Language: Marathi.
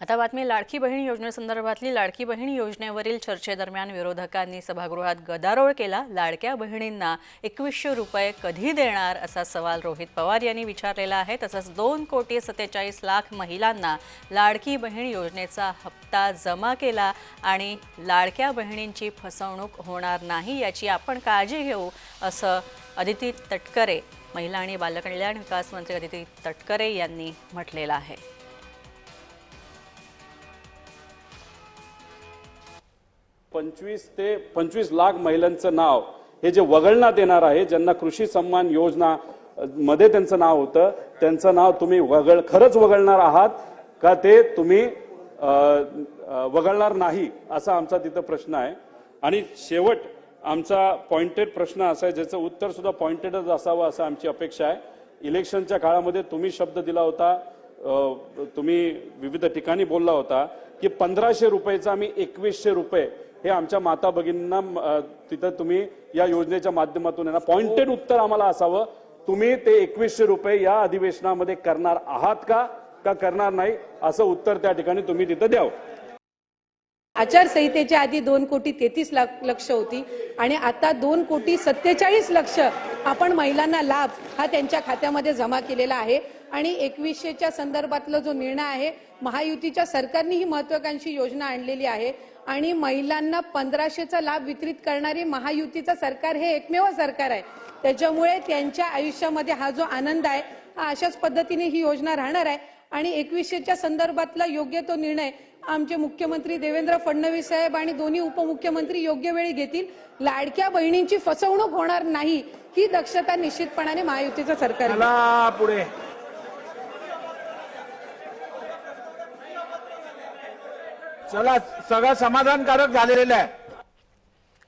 आता बातमी लाडकी बहीण योजनेसंदर्भातली लाडकी बहीण योजनेवरील चर्चेदरम्यान विरोधकांनी सभागृहात गदारोळ केला. लाडक्या बहिणींना एकवीसशे रुपये कधी देणार असा सवाल रोहित पवार यांनी विचारलेला आहे. तसंच दोन कोटी सत्तेचाळीस लाख महिलांना लाडकी बहीण योजनेचा हप्ता जमा केला आणि लाडक्या बहिणींची फसवणूक होणार नाही याची आपण काळजी घेऊ असं अदिती तटकरे महिला आणि बालकल्याण विकास मंत्री अदिती तटकरे यांनी म्हटलेलं आहे. पंचवीस ते पंचवीस लाख महिलांचं नाव हे जे वगळण्यात येणार आहे ज्यांना कृषी सन्मान योजना मध्ये त्यांचं नाव होतं त्यांचं नाव तुम्ही वगळ खरंच वगळणार आहात का ते तुम्ही वगळणार नाही असा आमचा तिथं प्रश्न आहे. आणि शेवट आमचा पॉइंटेड प्रश्न असा आहे ज्याचं उत्तर सुद्धा पॉइंटेडच असावं असं आमची अपेक्षा आहे. इलेक्शनच्या काळामध्ये तुम्ही शब्द दिला होता तुम्ही विविध ठिकाणी बोलला होता की पंधराशे रुपयेचा आम्ही एकवीसशे रुपये हे आमच्या माता भगिनींना तिथं तुम्ही या योजनेच्या माध्यमातून आहे पॉइंटेड उत्तर आम्हाला असावं. तुम्ही ते एकवीसशे रुपये या अधिवेशनामध्ये करणार आहात का का करणार नाही असं उत्तर त्या ठिकाणी तुम्ही तिथं द्यावं. आचारसंहितेच्या आधी दोन कोटी तेहतीस लाख लक्ष होती आणि आता दोन कोटी सत्तेचाळीस लक्ष आपण महिलांना लाभ हा त्यांच्या खात्यामध्ये जमा केलेला आहे. आणि एकवीसशेच्या संदर्भातला जो निर्णय आहे महायुतीच्या सरकारने ही महत्वाकांक्षी योजना आणलेली आहे. आणि महिलांना पंधराशेचा लाभ वितरित करणारी महायुतीचं सरकार हे एकमेव सरकार आहे. त्याच्यामुळे त्यांच्या आयुष्यामध्ये हा जो आनंद आहे हा अशाच पद्धतीने ही योजना राहणार आहे. आणि एकवीसशेच्या संदर्भातला योग्य तो निर्णय आमचे मुख्यमंत्री देवेंद्र फडणवीस साहेब आणि दोन्ही उपमुख्यमंत्री योग्य वेळी घेतील. लाडक्या बहिणींची फसवणूक होणार नाही ही दक्षता निश्चितपणाने महायुतीचं सरकार पुढे. चला सगळं समाधानकारक झालेलं आहे.